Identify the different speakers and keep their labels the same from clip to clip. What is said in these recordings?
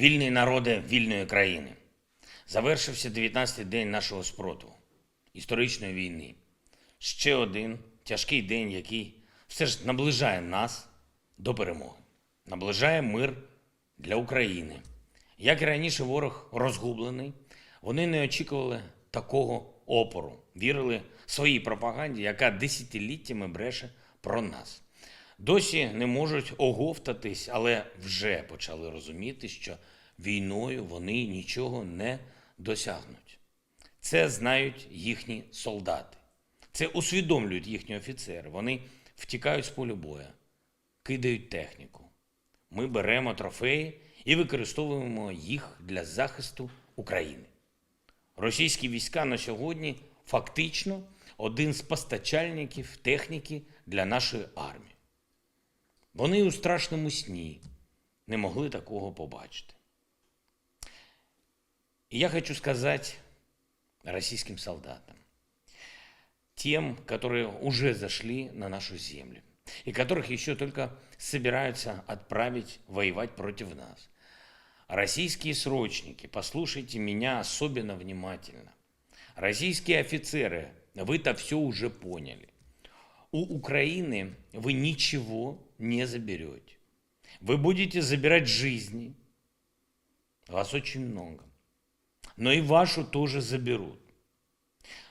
Speaker 1: Вільний народи вільної країни. Завершився 19-й день нашого спротиву, історичної війни. Ще один тяжкий день, який все ж наближає нас до перемоги, наближає мир для України. Як і раніше, ворог розгублений, вони не очікували такого опору, вірили своїй пропаганді, яка десятиліттями бреше про нас. Досі не можуть оговтатись, але вже почали розуміти, що війною вони нічого не досягнуть. Це знають їхні солдати. Це усвідомлюють їхні офіцери. Вони втікають з полю бою, кидають техніку. Ми беремо трофеї і використовуємо їх для захисту України. Російські війська на сьогодні фактично один з постачальників техніки для нашої армії. Вони у страшному сні не могли такого побачити. И я хочу сказать российским солдатам, тем, которые уже зашли на нашу землю и которых еще только собираются отправить воевать против нас. Российские срочники, послушайте меня особенно внимательно. Российские офицеры, вы-то все уже поняли. У Украины вы ничего не заберете. Вы будете забирать жизни. Вас очень много. Но и вашу тоже заберут.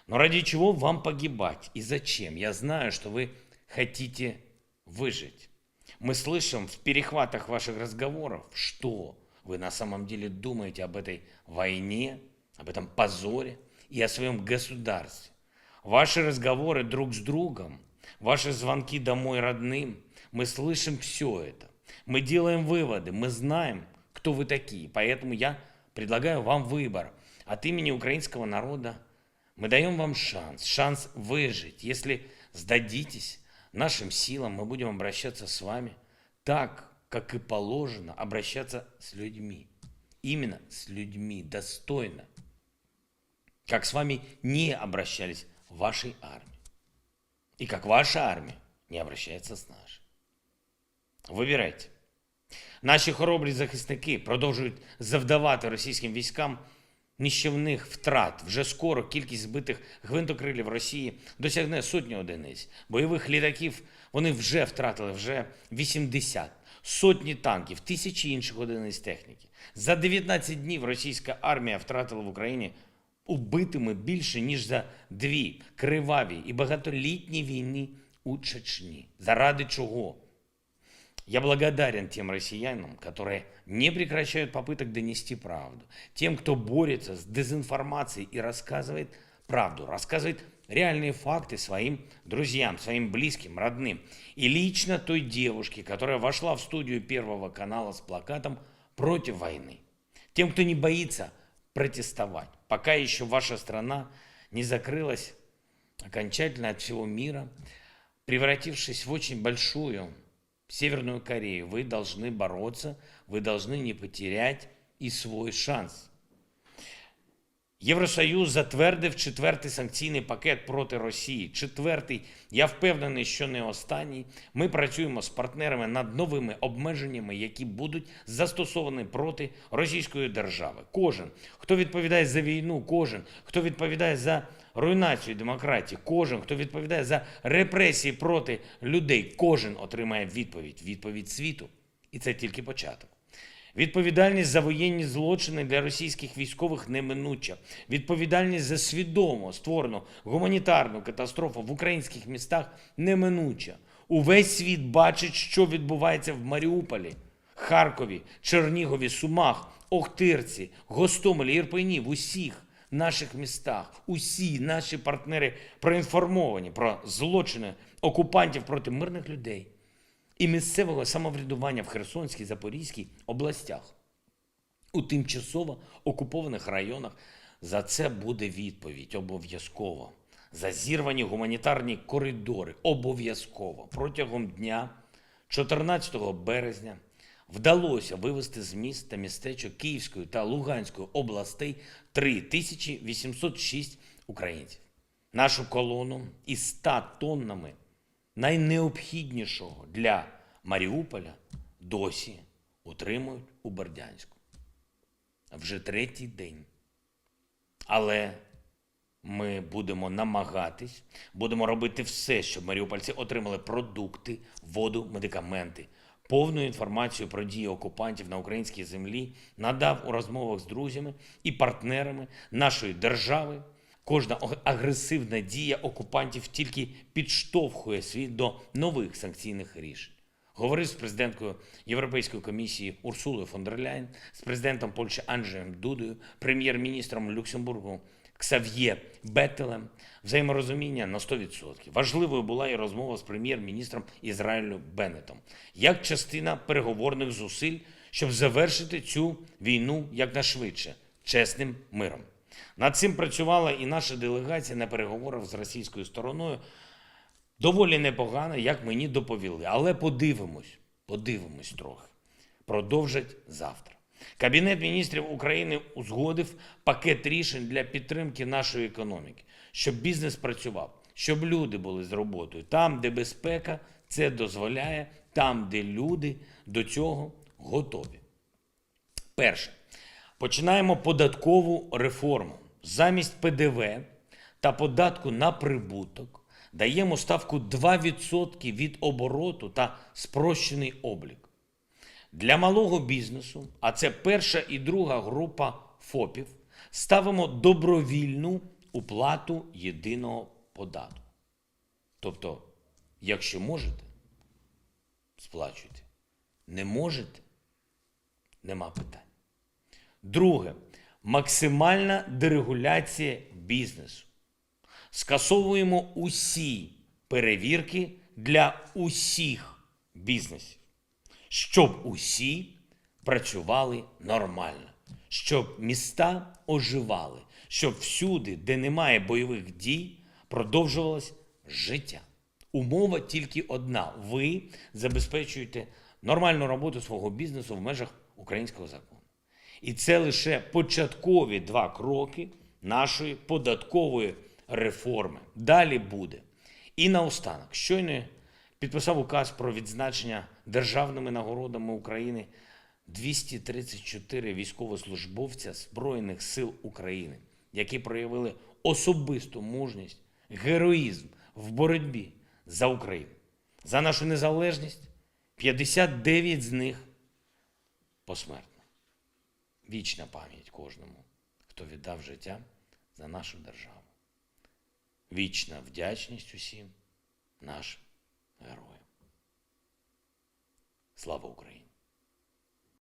Speaker 1: Но ради чего вам погибать и зачем? Я знаю, что вы хотите выжить. Мы слышим в перехватах ваших разговоров, что вы на самом деле думаете об этой войне, об этом позоре и о своем государстве. Ваши разговоры друг с другом, ваши звонки домой родным, мы слышим все это. Мы делаем выводы, мы знаем, кто вы такие. Поэтому я предлагаю вам выбор. От имени украинского народа мы даем вам шанс, шанс выжить. Если сдадитесь нашим силам, мы будем обращаться с вами так, как и положено обращаться с людьми. Именно с людьми, достойно. Как с вами не обращались в вашей армии. И как ваша армия не обращается с нашей. Вибирайте. Наші хоробрі захисники продовжують завдавати російським військам ніщівних втрат. Вже скоро кількість збитих гвинтокрилів Росії досягне сотні одиниць. Бойових літаків вони вже втратили вже 80. Сотні танків, тисячі інших одиниць техніки. За 19 днів російська армія втратила в Україні убитими більше, ніж за дві криваві і багатолітні війни у Чечні. Заради чого? Я благодарен тем россиянам, которые не прекращают попыток донести правду, тем, кто борется с дезинформацией и рассказывает правду, рассказывает реальные факты своим друзьям, своим близким, родным. И лично той девушке, которая вошла в студию Первого канала с плакатом «Против войны». Тем, кто не боится протестовать, пока еще ваша страна не закрылась окончательно от всего мира, превратившись в очень большую Северную Корею. Вы должны бороться, вы должны не потерять и свой шанс. Євросоюз затвердив четвертий санкційний пакет проти Росії. Четвертий, я впевнений, що не останній. Ми працюємо з партнерами над новими обмеженнями, які будуть застосовані проти Російської держави. Кожен, хто відповідає за війну, кожен, хто відповідає за руйнацію демократії, кожен, хто відповідає за репресії проти людей, кожен отримає відповідь, відповідь світу. І це тільки початок. Відповідальність за воєнні злочини для російських військових неминуча. Відповідальність за свідомо створену гуманітарну катастрофу в українських містах неминуча. Увесь світ бачить, що відбувається в Маріуполі, Харкові, Чернігові, Сумах, Охтирці, Гостомелі, Ірпені, в усіх наших містах. Усі наші партнери проінформовані про злочини окупантів проти мирних людей і місцевого самоврядування в Херсонській Запорізькій областях у тимчасово окупованих районах. За це буде відповідь обов'язково. За зірвані гуманітарні коридори обов'язково протягом дня 14 березня вдалося вивезти з міст та містечок Київської та Луганської областей 3806 українців. Нашу колону із 100 тоннами найнеобхіднішого для Маріуполя досі утримують у Бердянську. вже третій день. Але ми будемо намагатись, будемо робити все, щоб маріупольці отримали продукти, воду, медикаменти, повну інформацію про дії окупантів на українській землі, надав у розмовах з друзями і партнерами нашої держави. Кожна агресивна дія окупантів тільки підштовхує світ до нових санкційних рішень. Говорив з президенткою Європейської комісії Урсулою фон дер Ляйн, з президентом Польщі Анджеєм Дудою, прем'єр-міністром Люксембургу Ксав'є Бетелем. Взаєморозуміння на 100%. Важливою була і розмова з прем'єр-міністром Ізраїлю Беннетом як частина переговорних зусиль, щоб завершити цю війну якнайшвидше чесним миром. Над цим працювала і наша делегація на переговорах з російською стороною доволі непогано, як мені доповіли. Але подивимось, подивимось трохи. Продовжать завтра. Кабінет міністрів України узгодив пакет рішень для підтримки нашої економіки, щоб бізнес працював, щоб люди були з роботою там, де безпека це дозволяє, там, де люди до цього готові. Перше. Починаємо податкову реформу. Замість ПДВ та податку на прибуток даємо ставку 2% від обороту та спрощений облік. Для малого бізнесу, а це перша і друга група ФОПів, ставимо добровільну уплату єдиного податку. Тобто, якщо можете, сплачуйте. Не можете, нема питань. Друге максимальна дерегуляція бізнесу. Скасовуємо усі перевірки для усіх бізнесів, щоб усі працювали нормально, щоб міста оживали, щоб всюди, де немає бойових дій, продовжувалось життя. Умова тільки одна: ви забезпечуєте нормальну роботу свого бізнесу в межах українського закону. І це лише початкові два кроки нашої податкової реформи. Далі буде. І наостанок, щойно підписав указ про відзначення державними нагородами України 234 військовослужбовця Збройних сил України, які проявили особисту мужність, героїзм в боротьбі за Україну, за нашу незалежність. 59 з них посмертно. Вічна пам'ять кожному, хто віддав життя за нашу державу. Вічна вдячність усім нашим героям. Слава Україні!